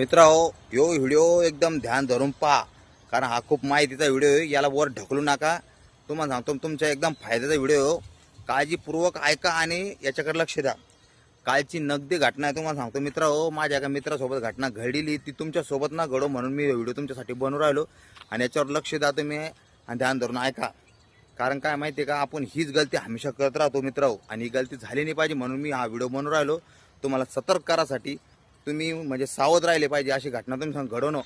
मित्रांनो यो व्हिडिओ एकदम ध्यान धरून पहा कारण हा खूप माहितीचा व्हिडिओ आहे याला वर ढकलू नका. तुम्हाला सांगतो तुमच्या एकदम फायद्याचा व्हिडिओ हो. काळजीपूर्वक ऐका आणि याच्याकडे लक्ष द्या. कालची नगदी घटना आहे तुम्हाला सांगतो मित्र हो माझ्या एका मित्रासोबत घटना घडलेली ती तुमच्यासोबत ना घडो म्हणून मी व्हिडिओ तुमच्यासाठी बनवून राहिलो. आणि याच्यावर लक्ष द्या तुम्ही आणि ध्यान धरून ऐका. कारण काय माहिती आहे का आपण हीच गलती हमेशा करत राहतो मित्र आणि ही गलती झाली नाही पाहिजे म्हणून मी हा व्हिडिओ बनवून राहिलो. तुम्हाला सतर्क करासाठी तुम्ही म्हणजे सावध राहिले पाहिजे अशी घटना तुम्ही सांग घडवणं.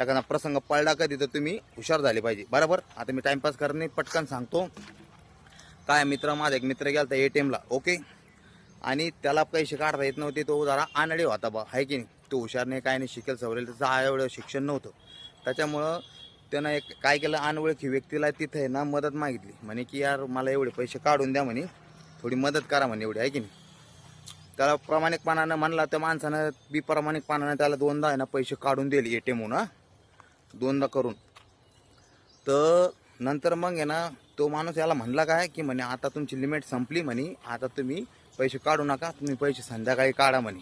एखादा प्रसंग पडला कधी तर तुम्ही हुशार झाले पाहिजे. बरोबर? आता मी टाइमपास करणे पटकन सांगतो. काय मित्र माझा एक मित्र गेला ए टी एमला ओके आणि त्याला पैसे काढता येत नव्हते तो जरा आनडे होता बा आहे की नाही? तो हुशार नाही काय नाही शिकेल सवरेल त्याचं एवढं शिक्षण नव्हतं. त्याच्यामुळं त्यानं एक काय केलं अनोळखी व्यक्तीला तिथे आहे ना मदत मागितली. म्हणे की यार मला एवढे पैसे काढून द्या म्हणे. थोडी मदत करा म्हणे एवढी आहे की नाही? त्याला प्रामाणिकपणानं म्हणला त्या माणसानं बी प्रामाणिकपणानं त्याला दोनदा आहे ना पैसे काढून दिले ए टी एमहून दोनदा करून. तर नंतर मग आहे ना तो माणूस याला म्हणला काय की म्हणे आता तुमची लिमिट संपली म्हणे आता तुम्ही पैसे काढू नका तुम्ही पैसे संध्याकाळी काढा म्हणे.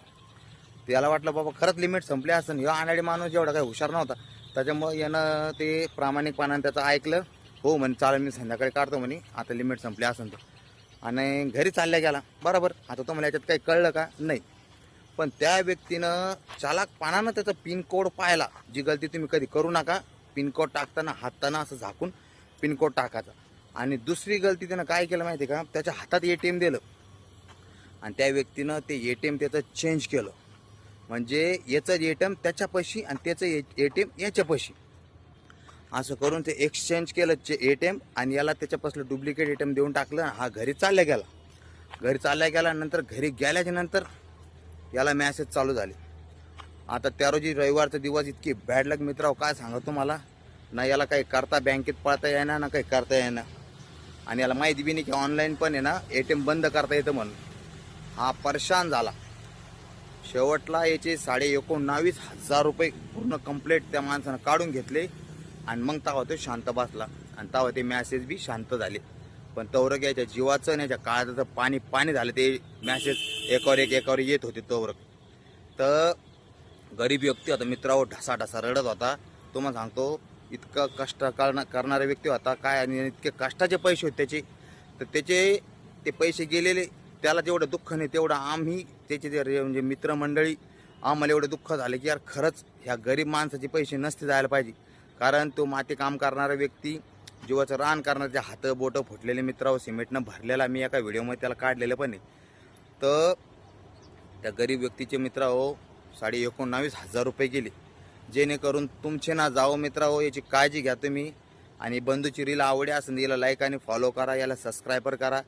त्याला वाटलं बाबा खरंच लिमिट संपली असं ह्यो आणाडी माणूस एवढा काही हुशार नव्हता. त्याच्यामुळं यानं ते प्रामाणिकपणानं त्याचं ऐकलं हो म्हणे चालेल मी संध्याकाळी काढतो म्हणे आता लिमिट संपली असेल तर. आणि घरी चालल्या गेला. बरोबर? आता तुम्हाला याच्यात काही कळलं का? नाही. पण त्या व्यक्तीनं चालाकपणानं त्याचा पिनकोड पाहिला. जी गलती तुम्ही कधी करू नका. पिनकोड टाकताना हाताना असं झाकून पिनकोड टाकायचा. आणि दुसरी गलती त्यानं काय केलं माहिती आहे का? त्याच्या हातात ए टी एम दिलं. आणि त्या व्यक्तीनं ते ए टी एम त्याचं चेंज केलं. म्हणजे याचं ए टी एम त्याच्यापाशी आणि त्याचं ए टी एम याच्यापाशी. असं करून ते एक्सचेंज केलं ए टी एम आणि याला त्याच्यापासून डुप्लिकेट ए टी एम देऊन टाकलं. हा घरी चालल्या गेला. घरी चालल्या गेला नंतर घरी गेल्याच्यानंतर याला मॅसेज चालू झाले. आता त्या रोजी रविवारचा दिवस इतकी बॅड लक मित्राव काय सांगा तुम्हाला? ना याला काही करता बँकेत पळता येणार ना काही करता येणार आणि याला माहिती बी नाही की ऑनलाईन पण आहे ना ए टी एम बंद करता येतं म्हणून. हा परेशान झाला. शेवटला याचे साडे एकोणावीस हजार रुपये पूर्ण कंप्लेट त्या माणसानं काढून घेतले. आणि मग तेव्हा तो शांत बसला. आणि तेव्हा ते मॅसेज बी शांत झाले. पण तवरक याच्या जीवाचं आणि याच्या काळाचं पाणी पाणी झालं ते मॅसेज एकावर एक एकावर येत होते तवरक तर गरीब व्यक्ती होता मित्रावर ढसा ढसा रडत होता. तो मग सांगतो इतकं कष्ट करणा करणारा व्यक्ती होता. काय आणि इतके कष्टाचे पैसे होते त्याचे. तर त्याचे ते पैसे गेलेले त्याला जेवढं दुःख नाही तेवढं आम्ही त्याचे जे म्हणजे मित्रमंडळी आम्हाला एवढं दुःख झालं की यार खरंच ह्या गरीब माणसाचे पैसे नसते जायला पाहिजे. कारण तो माती काम करणारा व्यक्ती जीवाचं रान करणारे हात बोटं फुटलेले मित्रावर सिमेंटनं भरलेला मी एका व्हिडिओमध्ये त्याला काढलेलं पण आहे. तर त्या गरीब व्यक्तीचे मित्र हो साडे एकोणावीस हजार रुपये गेले. जेणेकरून तुमचे ना जाओ मित्र हो याची काळजी घ्या तुम्ही. आणि बंधूची रील आवडे असेल याला लाईक आणि फॉलो करा याला सबस्क्रायबर करा.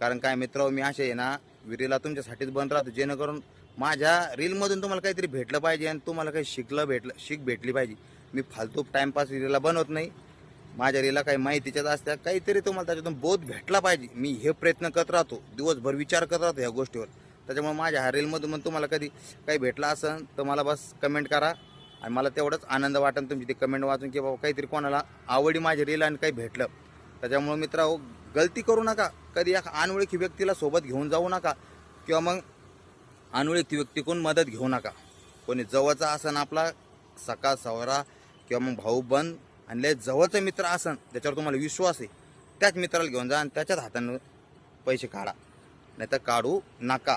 कारण काय मित्र हो, मी असे आहे ना रीला तुमच्यासाठीच बंद राहतो. जेणेकरून माझ्या रीलमधून तुम्हाला काहीतरी भेटलं पाहिजे आणि तुम्हाला काही शिकलं भेटलं शिक भेटली पाहिजे. मी फालतू टाईमपास रीला बनवत नाही. माझ्या रिला काही माहितीच्याच असत्या. काहीतरी तुम्हाला त्याच्यातून बोध भेटला पाहिजे. मी हे प्रयत्न करत राहतो. दिवसभर विचार करत राहतो ह्या गोष्टीवर. त्याच्यामुळे माझ्या ह्या रीलमधून तुम्हाला कधी काही भेटला असेल तर मला बस कमेंट करा. आणि मला तेवढंच आनंद वाटेल तुमची ती कमेंट वाचून की बाबा काहीतरी कोणाला आवडी माझी रील आणि काही भेटलं. त्याच्यामुळे मित्र गलती करू नका. कधी एका अनोळखी व्यक्तीला सोबत घेऊन जाऊ नका. किंवा मग अनोळखी व्यक्तीकडून मदत घेऊ नका. कोणी जवळचा असन आपला सकाळ सवरा किंवा मग भाऊ बंद आणि लय जवळचा मित्र असन ज्याच्यावर तुम्हाला विश्वास आहे त्याच मित्राला घेऊन जा आणि त्याच्याच हातानं पैसे काढा. नाही तर काढू नका.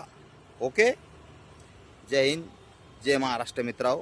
ओके? जय हिंद जय महाराष्ट्र मित्राओ